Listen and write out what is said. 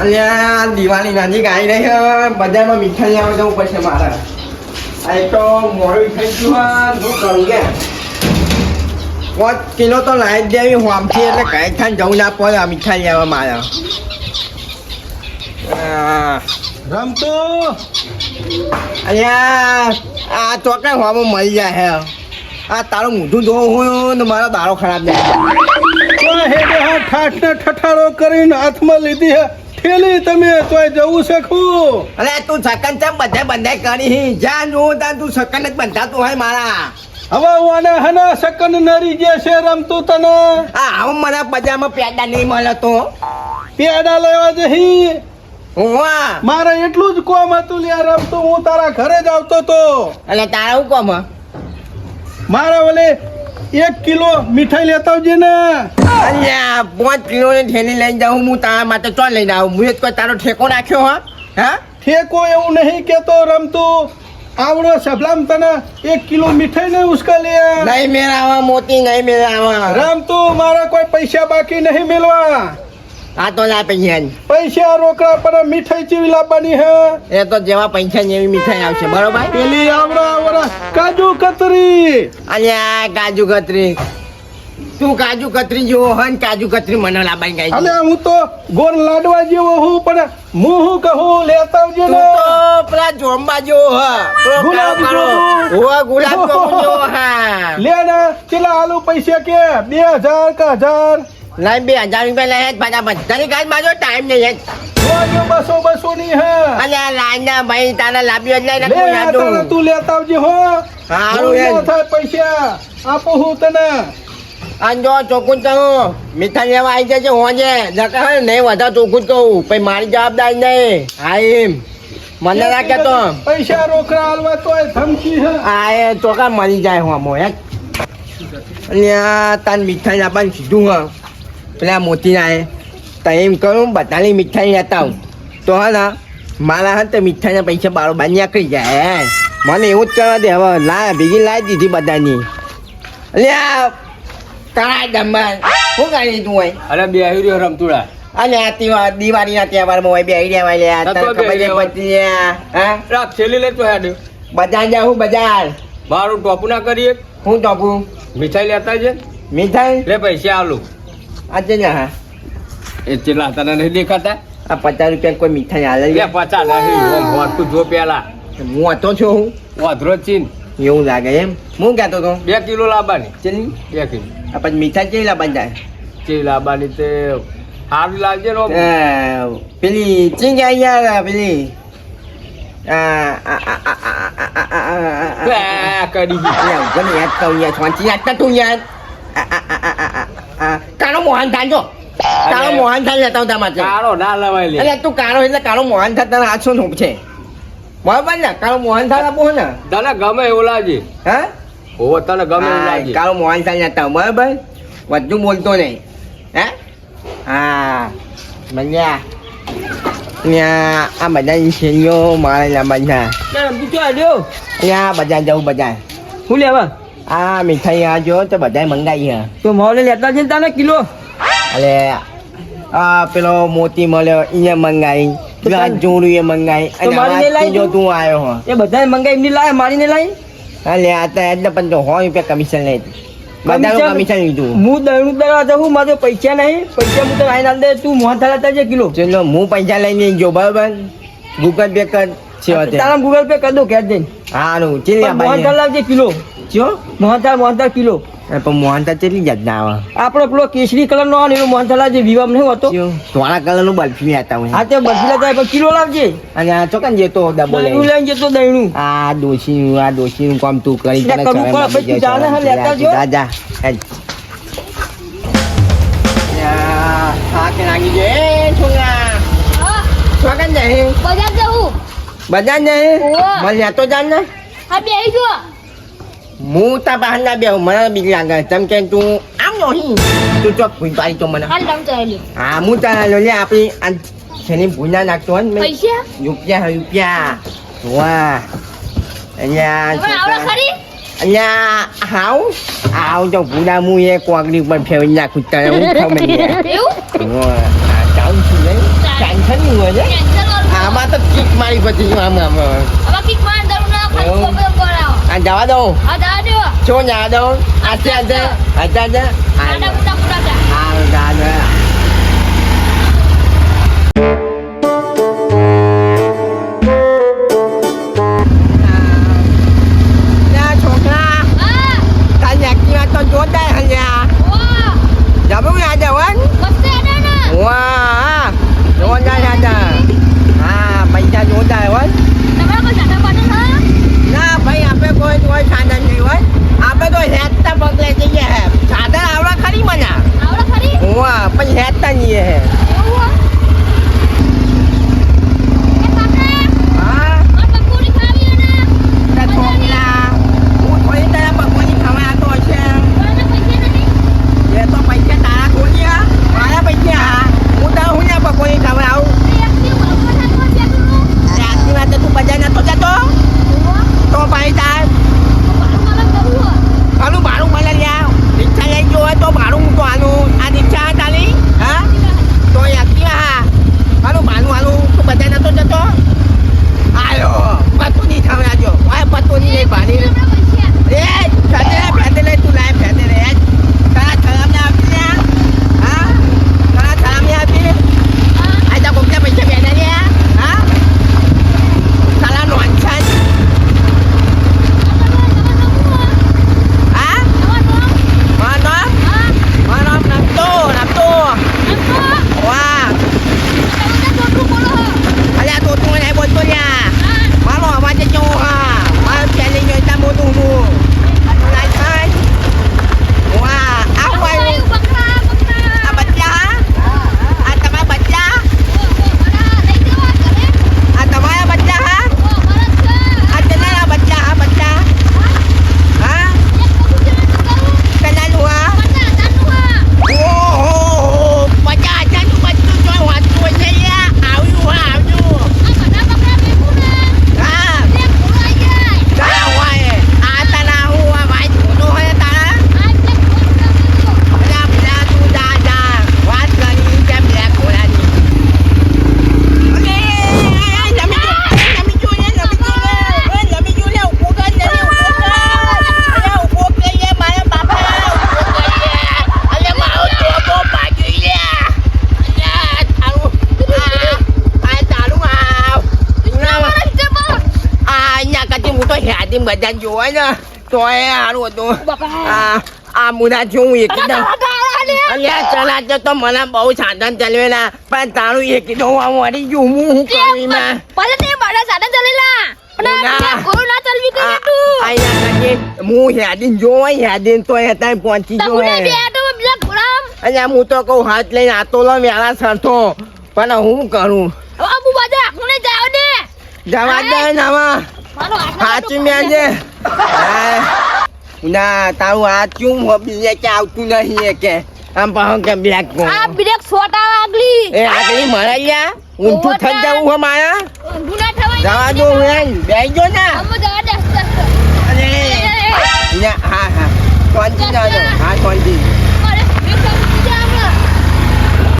અલ્યા દિવાળી નજીક ગાઈ રહી બજારમાં મીઠાઈ આવે જવું પડશે મારે. આ એક તો મોડું થઈ ગયું હા શું કરું કે. પાંચ કિલો તો લાવી જ દેવી આમથી એટલે કઈ થાય જવું ના પડે આ મીઠાઈ લેવા મારે. રમતો? અલ્યા આ ચોકે હોમો મળી જાય હે. આ તારું મોઢું જોવું હું ને મારો દારો ખરાબ જાય ઠાઠ ને ઠઠાડો કરીને હાથમાં લીધી હે. ઠેલી તમે તોય જવું છે ખું? અરે તું સકન ચમ બધે બંધે કરી? જા જોઉં ત્યાં તું સકન જ બંધાતું હોય મારા. હવે ઓને હના સકન નરી જે છે રમતું તને? આ હું મને બજારમાં પેડા નહીં મળે તો? પેડા લેવા જહી મારે એટલું જ કોમ હતું લે રમતું હું તારા ઘરે જ આવતો તો. એટલે તારા હું કોમ? મારે ઓલે એક કિલો મીઠાઈ લેતા આવજે ને. અલ્યા પાંચ કિલો ની થેલી લઈને જાઉં હું તારા માટે ચો લઈને આવું. હું એજ કોઈ તારો ઠેકો નાખ્યો હા? હા? ઠેકો એવું નહીં કેતો રમતું. આવડો સભલામ તને એક કિલો મીઠાઈ નહીં ઉસકા લે. નહીં મેળાવા મોતી નહીં મેળાવા. રમતું મારા કોઈ પૈસા બાકી નહીં મેળવા. આ તો લા પૈસા પૈસા રોકડા પર મીઠાઈ ચીવી લાવવાની હે? એ તો જેવા પૈસા ની એવી મીઠાઈ આવશે બરોબર? પેલી આવડા કાજુ કતરી. અલ્યા કાજુ કતરી. તું કાજુ કતરી જેવો હોય ને કાજુ કતરી મને લાબાઈ ગઈ અને હું તો ગોર લાડવા જેવો હું પણ હું હું કહું? લેતા આવજે ને. તો પેલા જોંબા જેવો હ. ગુલાબ. જેવો. હોવે, ગુલાબ જેવો હા. લે ને કેટલા આલુ પૈસા કે? બે હજાર કે હજાર? લઈ બે હજાર રૂપિયા લઈ પાછા બધાની કાંઈ બાજુ ટાઈમ નહીં જ બસો બસો ની હે. લાઈન ભાઈ તારા લાવ્યો જ લઈ લે નાખું આ તને યાદું. તું લેતા આવજે હો. હારું હું થાય પૈસા. આપું હું તને. અને જો ચોખ્ખું કહું. મીઠાઈ લેવા આવી જશે હોજે નકર નહીં વધારે ચોખ્ખું કહું. પછી મારી જવાબદારી નહીં. હા એમ. મને રાખે તો પૈસા રોકડા હાલવા ધમકી હે. આ એ મરી જાય હું આમાં યાર અને તાન મીઠાઈ આપવાનું સીધું હ. પેલા મોતી ના તો એમ કહું બધાની મીઠાઈ લેતા આવું. તો હા ને મારા હા તો મીઠાઈના પૈસા બારોબાર નીકળી જાય હે. મને એવું જ કરવા દે હવે લા ભેગી લાવી દીધી બધાની. એટલે આ ડમ્બર શું કરી તું હોય અરે બે રહ્યો રમતુડા. અને આ દિવા દિવાળીના તહેવારમાં હોય બે રહ્યા હોય લ્યા તને ખબર છે. પછી હા? રાત છેલ્લી લેતો હેડ. બજાર જાઉં બજાર. મારું ટોપું ના કરીએ હું ટોપું? મીઠાઈ લેતા છે મીઠાઈ? લે પૈસા આલુ. આજે ને હા એ ચેલા તને નહીં દેખાતા આ પચાસ રૂપિયા કોઈ મીઠાઈ હાલે છે પચાસ નહીં વાંચતું જો પેલા હું વાંચો છું હું વાંધરો ચીન એવું લાગે એમ હું કહેતો તો બે કિલો લાવવાની ચીની બે કિલો આ પછી મીઠાઈ ચેલી લાવવાની જાય ચેલી લાવવાની તે સારું લાગજે નો પેલી ચીંગ અહીંયા પેલી કરી યાદ કહું યાર વાંચી યાદ તું યાર કાળો મોહન થાન જો. કાળો. મોહન થાન લેતા હું તમારે કાળો ના લેવાય લે. એટલે તું કાળો એટલે કાળો મોહન થાન તારા આછો નોપ છે. બરાબર ને? કાળો મોહન થાન આપો ને. તને ગમે એવું લાગે? હે? ઓ તને ગમે એવું લાગે. કાળો મોહન થાન લેતા બરાબર? વધુ બોલતો નહીં. હે? હા. મજા ત્યાં આ બધાની શેરીઓ મારે બધા બધા જવું બધા શું લેવા? આ મીઠાઈ આ જો તો બધાએ મંગાવી હે તો મોલે લેતા છે તાને કિલો અલે આ પેલો મોતી મળ્યો એને મંગાવી પેલા જોડું એ મંગાવી તો અને ત્રીજો તું? તું આવ્યો હો એ બધા મંગાઈ એમની લાય મારીને લાય અલે આ તો એટલે પણ તો સો રૂપિયા કમિશન લે બધાનું કમિશન લીધું હું દળનું દળવા જાઉં મારે પૈસા નહીં પૈસા હું તો લાઈન આલ દે તું મોહન લેતા છે કિલો ચલો હું પૈસા લઈને જો બરાબર ગૂગલ પે કર છે તારા ગૂગલ પે કરી દો ઘેર જઈને હારું ચેલી પણ મોહન થાળ લાવજે કિલો જો મોહનથાળ મોહનથાળ કિલો. પણ મોહનથાળ કેટલી જાતના આવે? આપણો પેલો કેસરી કલર નો એનો મોહનથાળ જે વિવામ નહીં હોતો. સોળા કલરનું બરફી લેતા હું હા તે બરફી લેતા પણ કિલો લાવજે. અને આ ચોકન જતો ડબો લઈ લઈને. તો દહીણું આ દોશી આ દોશી નું કામ તું કરી તને કરવું પડે પછી જાને હા લેતા જો જા. જા હા કે નાગી જે છોકરા. ચોકન જઈ બજાર જવું. બજાર જઈ મને લેતો જાન ને. હા બેહી જો. હું તા બહાર ના બેહું મને બીક લાગે તમ કે તું આમ નહીં તું ચોક ભૂલ પાડી તો મને હા હું તારા લો લે આપણી આ છેની ભૂલા નાખતો હોય ને રૂપિયા રૂપિયા વાહ અહીંયા અહીંયા હાઉ આવ તો ભૂલા હું એ કોગડી પર ફેરવી નાખું તને હું ખબર જાઉં છું ને ટેન્શન નહીં હોય આમાં તો કિક મારી પછી આમ આમ કિક મારી anh જવા દઉં હા જવા દો છો ના દઉં આજે આજે આજે આજે આડા મોટા મોટા હા દાદા જોરદાર 看你。બધા જોવે ને તો એ સારું હતું. આ મુના જોઉં એકદમ અલ્યા ચલા તો તો મને બહુ સાધન ચલવેલા પણ તારું એ કીધું હું મરી ગયું હું હું કરું એમાં? ભલે તે બડા સાધન ચલેલા હું યાદીન જોવા યાદીન તો એ ત્યાં પહોંચી જો અને હું તો કહું હાથ લઈને આતો લો વેળા સરતો. પણ હું કરું? જવા દે. નવા સાચું મેજે ના તારું હાચું હો બીજે ચાવતું નહીં કે. આમ પાહો કે બ્લેક કો આ બ્લેક છોટા આગલી. એ આગલી મરાઈયા ઊંધું થઈ જાવું હો માયા ઊંધું ના થવાય. જવા દો હું બેહી જો ના. અમે જવા દે. અરે. હા હા. કોણ જી ના હા કોણ જી?